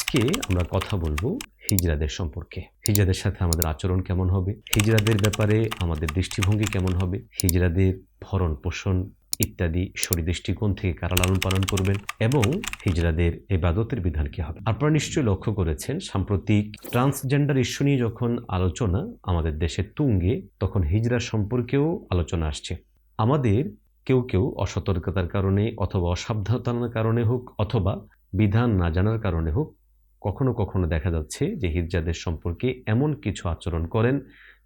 আজকে আমরা কথা বলব হিজড়াদের সম্পর্কে। হিজড়াদের সাথে আমাদের আচরণ কেমন হবে? হিজড়াদের ব্যাপারে আমাদের দৃষ্টিভঙ্গি কেমন হবে? হিজড়াদের ভরণ পোষণ ইত্যাদি শরীর দৃষ্টিকোণ থেকে কারা লালন পালন করবেন? এবং হিজড়াদের এবাদতের বিধান কি হবে? আপনারা নিশ্চয়ই লক্ষ্য করেছেন, সাম্প্রতিক ট্রান্সজেন্ডার ইস্যু নিয়ে যখন আলোচনা আমাদের দেশে তুঙ্গে, তখন হিজড়া সম্পর্কেও আলোচনা আসছে। আমাদের কেউ কেউ অসতর্কতার কারণে অথবা অসাবধানতার কারণে হোক অথবা বিধান না জানার কারণে হোক কখনো কখনো দেখা যাচ্ছে যে হিজড়াদের সম্পর্কে এমন কিছু আচরণ করেন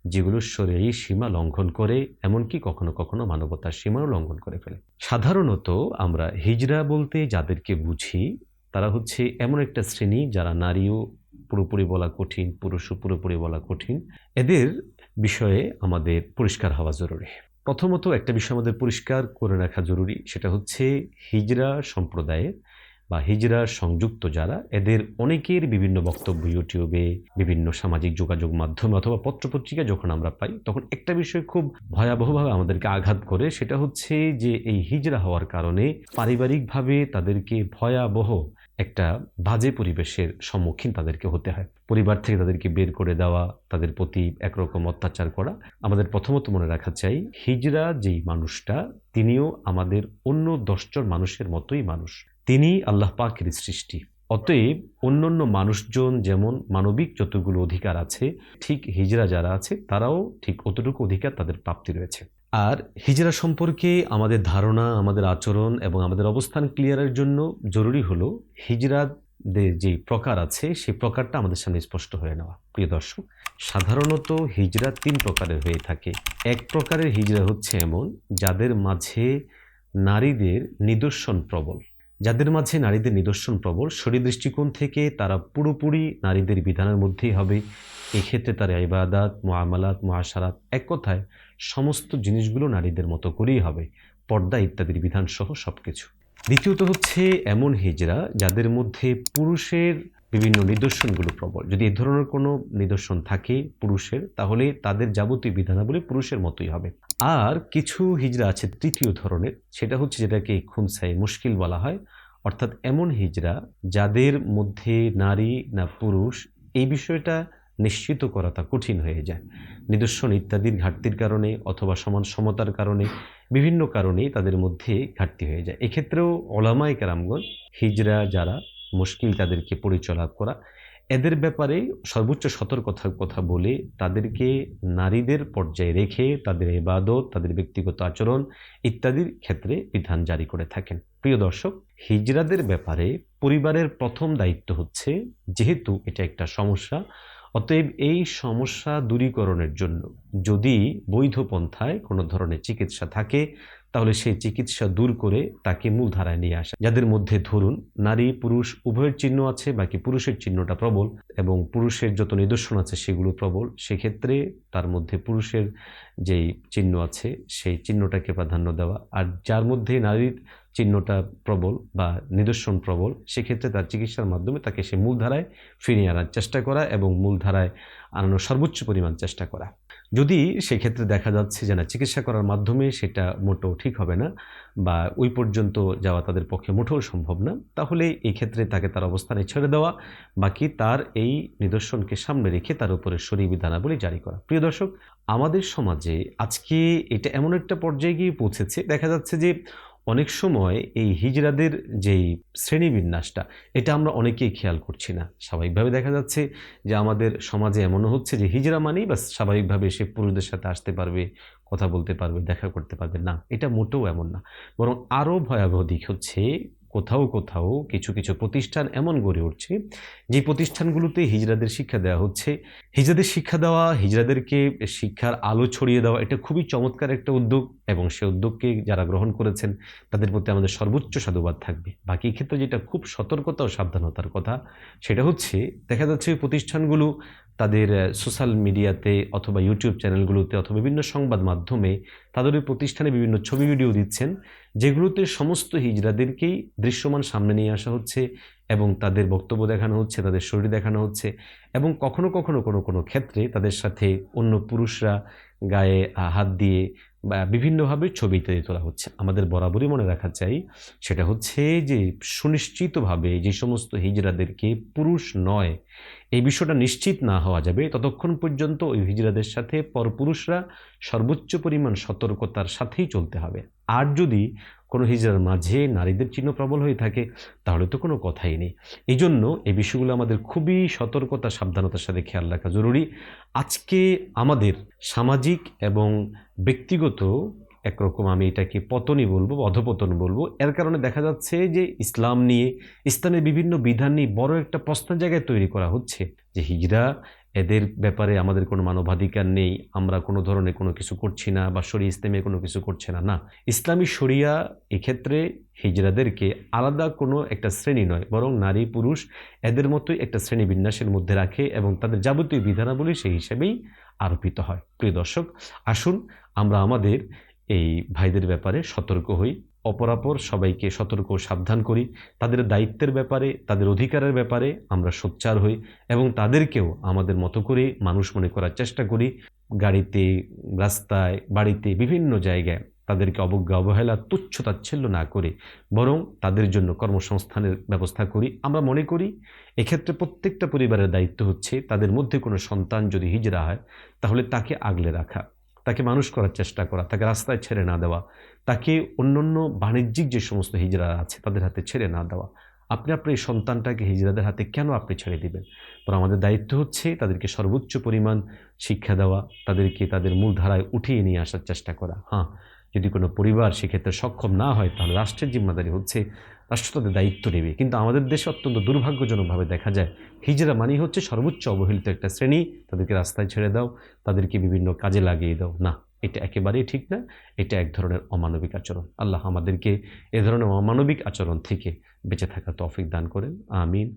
যেগুলো শরীরী সীমা লঙ্ঘন করে, এমনকি কখনো কখনো মানবতার সীমাও লঙ্ঘন করে ফেলে। সাধারণত আমরা হিজড়া বলতে যাদেরকে বুঝি, তারা হচ্ছে এমন একটা শ্রেণি যারা নারীও পুরোপুরি বলা কঠিন, পুরুষও পুরোপুরি বলা কঠিন। এদের বিষয়ে আমাদের পরিষ্কার হওয়া জরুরি। প্রথমত একটা বিষয় আমাদের পরিষ্কার করে রাখা জরুরি, সেটা হচ্ছে হিজড়া সম্প্রদায়ের বা হিজড়া সংযুক্ত যারা, এদের অনেকের বিভিন্ন বক্তব্য ইউটিউবে, বিভিন্ন সামাজিক যোগাযোগ মাধ্যমে অথবা পত্রপত্রিকা যখন আমরা পাই, তখন একটা বিষয় খুব ভয়াবহভাবে আমাদেরকে আঘাত করে, সেটা হচ্ছে যে এই হিজরা হওয়ার কারণে পারিবারিকভাবে তাদেরকে ভয়াবহ একটা বাজে পরিবেশের সম্মুখীন তাদেরকে হতে হয়। পরিবার থেকে তাদেরকে বের করে দেওয়া, তাদের প্রতি একরকম অত্যাচার করা। আমাদের প্রথমত মনে রাখা চাই, হিজরা যেই মানুষটা, তিনিও আমাদের অন্য দশজন মানুষের মতোই মানুষ। তিনি আল্লাহ পাকের সৃষ্টি। অতএব অন্যান্য মানুষজন যেমন মানবিক যতগুলো অধিকার আছে, ঠিক হিজরা যারা আছে, তারাও ঠিক অতটুকু অধিকার তাদের প্রাপ্তি রয়েছে। আর হিজরা সম্পর্কে আমাদের ধারণা, আমাদের আচরণ এবং আমাদের অবস্থান ক্লিয়ারের জন্য জরুরি হলো হিজড়াদের যে প্রকার আছে সেই প্রকারটা আমাদের সামনে স্পষ্ট হয়ে নেওয়া। প্রিয় দর্শক, সাধারণত হিজরা তিন প্রকারের হয়ে থাকে। এক প্রকারের হিজরা হচ্ছে এমন, যাদের মাঝে নারীদের নিদর্শন প্রবল। যাদের মাঝে নারীদের নিদর্শন প্রবল, শরীর দৃষ্টিকোণ থেকে তারা পুরোপুরি নারীদের বিধানের মধ্যেই হবে। এক্ষেত্রে তার ইবাদাত মহামালাত মহাসারাত এক কথায় সমস্ত জিনিসগুলো নারীদের মতো করেই হবে। পর্দা ইত্যাদির বিধানসহ সব কিছু দ্বিতীয়ত হচ্ছে এমন হিজরা যাদের মধ্যে পুরুষের বিভিন্ন নিদর্শনগুলো প্রবল। যদি এ ধরনের কোনো নিদর্শন থাকে পুরুষের, তাহলে তাদের যাবতীয় বিধানাবলী পুরুষের মতোই হবে। আর কিছু হিজরা আছে তৃতীয় ধরনের, সেটা হচ্ছে যেটাকে খুনসাই মুশকিল বলা হয়। অর্থাৎ এমন হিজরা যাদের মধ্যে নারী না পুরুষ, এই বিষয়টা নিশ্চিত করা তা কঠিন হয়ে যায়। নিদর্শন ইত্যাদির ঘাটতির কারণে অথবা সমান সমতার কারণে বিভিন্ন কারণে তাদের মধ্যে ঘাটতি হয়ে যায়। এক্ষেত্রেও ওলামাই কারামগণ হিজরা যারা মুশকিল তাদেরকে পরিচালনা করা এদের ব্যাপারে সর্বোচ্চ সতর্কতার কথা বলে তাদেরকে নারীদের পর্যায়ে রেখে তাদের এবাদত তাদের ব্যক্তিগত আচরণ ইত্যাদির ক্ষেত্রে বিধান জারি করে থাকেন। প্রিয় দর্শক, হিজরাদের ব্যাপারে পরিবারের প্রথম দায়িত্ব হচ্ছে যেহেতু এটা একটা সমস্যা, অতএব এই সমস্যা দূরীকরণের জন্য যদি বৈধ পন্থায় কোনো ধরনের চিকিৎসা থাকে তাহলে সেই চিকিৎসা দূর করে তাকে মূলধারায় নিয়ে আসা। যাদের মধ্যে ধরুন, নারী, পুরুষ, উভয়ের চিহ্ন আছে, বাকি পুরুষের চিহ্নটা প্রবল এবং পুরুষের যত নিদর্শন আছে সেগুলো প্রবল, সেক্ষেত্রে তার মধ্যে পুরুষের যেই চিহ্ন আছে, সেই চিহ্নটাকে প্রাধান্য দেওয়া। আর যার মধ্যে নারীর চিহ্নটা প্রবল বা নিদর্শন প্রবল, সেক্ষেত্রে তার চিকিৎসার মাধ্যমে তাকে সে মূলধারায় ফিরিয়ে আনার চেষ্টা করা এবং মূলধারায় আনানোর সর্বোচ্চ পরিমাণ চেষ্টা করা। যদি সেক্ষেত্রে দেখা যাচ্ছে যে না, চিকিৎসা করার মাধ্যমে সেটা মোটেও ঠিক হবে না বা ওই পর্যন্ত যাওয়া তাদের পক্ষে মোটেও সম্ভব না, তাহলে এই ক্ষেত্রে তাকে তার অবস্থানে ছেড়ে দেওয়া, বাকি তার এই নিদর্শনকে সামনে রেখে তার উপরে শরীর বিধানাবলী জারি করা। প্রিয় দর্শক, আমাদের সমাজে আজকে এটা এমন একটা পর্যায়ে গিয়ে পৌঁছেছে, দেখা যাচ্ছে যে অনেক সময় এই হিজড়াদের যেই শ্রেণীবিন্যাসটা, এটা আমরা অনেকেই খেয়াল করছি না। স্বাভাবিকভাবে দেখা যাচ্ছে যে আমাদের সমাজে এমনও হচ্ছে যে হিজড়া মানেই বা স্বাভাবিকভাবে সে পুরুষদের সাথে আসতে পারবে, কথা বলতে পারবে, দেখা করতে পারবে। না, এটা মোটেও এমন না। বরং আরও ভয়াবহ দিক হচ্ছে কোথাও কোথাও কিছু কিছু প্রতিষ্ঠান এমন গড়ে উঠছে, যে প্রতিষ্ঠানগুলোতে হিজড়াদের শিক্ষা দেওয়া হচ্ছে। হিজড়াদের শিক্ষা দেওয়া, হিজড়াদেরকে শিক্ষার আলো ছড়িয়ে দেওয়া, এটা খুবই চমৎকার একটা উদ্যোগ এবং সে উদ্যোগকে যারা গ্রহণ করেছেন, তাদের প্রতি আমাদের সর্বোচ্চ সাধুবাদ থাকবে। বাকি ক্ষেত্রে যেটা খুব সতর্কতা ও সাবধানতার কথা, সেটা হচ্ছে দেখা যাচ্ছে প্রতিষ্ঠানগুলো তাদের সোশ্যাল মিডিয়াতে অথবা ইউটিউব চ্যানেলগুলোতে অথবা বিভিন্ন সংবাদ মাধ্যমে তাদের ওই প্রতিষ্ঠানে বিভিন্ন ছবি ভিডিও দিচ্ছেন, যেগুলোতে সমস্ত হিজড়াদেরকেই দৃশ্যমান সামনে নিয়ে আসা হচ্ছে এবং তাদের বক্তব্য দেখানো হচ্ছে, তাদের শরীর দেখানো হচ্ছে এবং কখনো কখনো কোনো কোনো ক্ষেত্রে তাদের সাথে অন্য পুরুষরা গায়ে হাত দিয়ে বা বিভিন্নভাবে ছবি ইত্যাদি তোলা হচ্ছে। আমাদের বরাবরই মনে রাখা চাই সেটা হচ্ছে যে সুনিশ্চিতভাবে যে সমস্ত হিজড়াদেরকে পুরুষ নয় এই বিষয়টা নিশ্চিত না হওয়া যাবে। ততক্ষণ পর্যন্ত ওই হিজড়াদের সাথে পরপুরুষরা সর্বোচ্চ পরিমাণ সতর্কতার সাথেই চলতে হবে। আর যদি কোনো হিজড়ার মাঝে নারীদের চিহ্ন প্রবল হয়ে থাকে, তাহলে তো কোনো কথাই নেই। এই জন্য এই বিষয়গুলো আমাদের খুবই সতর্কতা, সাবধানতার সাথে খেয়াল রাখা জরুরি। আজকে আমাদের সামাজিক এবং ব্যক্তিগত একরকম আমি এটাকে পতনই বলব, অধপতন বলব। এর কারণে দেখা যাচ্ছে যে ইসলাম নিয়ে ইসলামের বিভিন্ন বিধান নিয়ে বড় একটা প্রশ্নের জায়গায় তৈরি করা হচ্ছে যে হিজরা, এদের ব্যাপারে আমাদের কোনো মানবাধিকার নেই, আমরা কোনো ধরনের কোনো কিছু করছি না বা শরী ইসলামে কোনো কিছু করছে না। না, ইসলামী শরিয়া এক্ষেত্রে হিজরাদেরকে আলাদা কোনো একটা শ্রেণি নয়, বরং নারী, পুরুষ এদের মতোই একটা শ্রেণি বিন্যাসের মধ্যে রাখে এবং তাদের যাবতীয় বিধানাবলী সেই হিসেবেই আরোপিত হয়। প্রিয় দর্শক, আসুন আমরা আমাদের এই ভাইদের ব্যাপারে সতর্ক হই। অপরাপর সবাইকে সতর্ক সাবধান করি। তাদের দায়িত্বের ব্যাপারে, তাদের অধিকারের ব্যাপারে আমরা সোচ্চার হই এবং তাদেরকেও আমাদের মতো করে মানুষ মনে করার চেষ্টা করি। গাড়িতে, রাস্তায়, বাড়িতে, বিভিন্ন জায়গায় তাদেরকে অবজ্ঞা, অবহেলা, তুচ্ছ তাচ্ছিল্য না করে বরং তাদের জন্য কর্মসংস্থানের ব্যবস্থা করি। আমরা মনে করি এক্ষেত্রে প্রত্যেকটা পরিবারের দায়িত্ব হচ্ছে তাদের মধ্যে কোনো সন্তান যদি হিজড়া হয় তাহলে তাকে আগলে রাখা। তাকে মানুষ করার চেষ্টা করা, তাকে রাস্তায় ছেড়ে না দেওয়া, তাকে অন্যান্য বাণিজ্যিক যে সমস্ত হিজড়া আছে তাদের হাতে ছেড়ে না দেওয়া। আপনি আপনার এই সন্তানটাকে হিজড়াদের হাতে কেন আপনি ছেড়ে দিবেন? বরং আমাদের দায়িত্ব হচ্ছে তাদেরকে সর্বোচ্চ পরিমাণ শিক্ষা দেওয়া, তাদেরকে তাদের মূলধারায় উঠিয়ে নিয়ে আসার চেষ্টা করা। হ্যাঁ যদি কোনো পরিবার সেক্ষেত্রে সক্ষম না হয়, তাহলে রাষ্ট্রের জিম্মাদারি হচ্ছে রাষ্ট্র তাদের দায়িত্ব নেবে। কিন্তু আমাদের দেশে অত্যন্ত দুর্ভাগ্যজনকভাবে দেখা যায়, হিজরা মানি হচ্ছে সর্বোচ্চ অবহেলিত একটা শ্রেণি, তাদেরকে রাস্তায় ছেড়ে দাও, তাদেরকে বিভিন্ন কাজে লাগিয়ে দাও। না, এটা একেবারেই ঠিক না, এটা এক ধরনের অমানবিক আচরণ। আল্লাহ আমাদেরকে এ ধরনের অমানবিক আচরণ থেকে বেঁচে থাকা তৌফিক দান করেন। আমিন।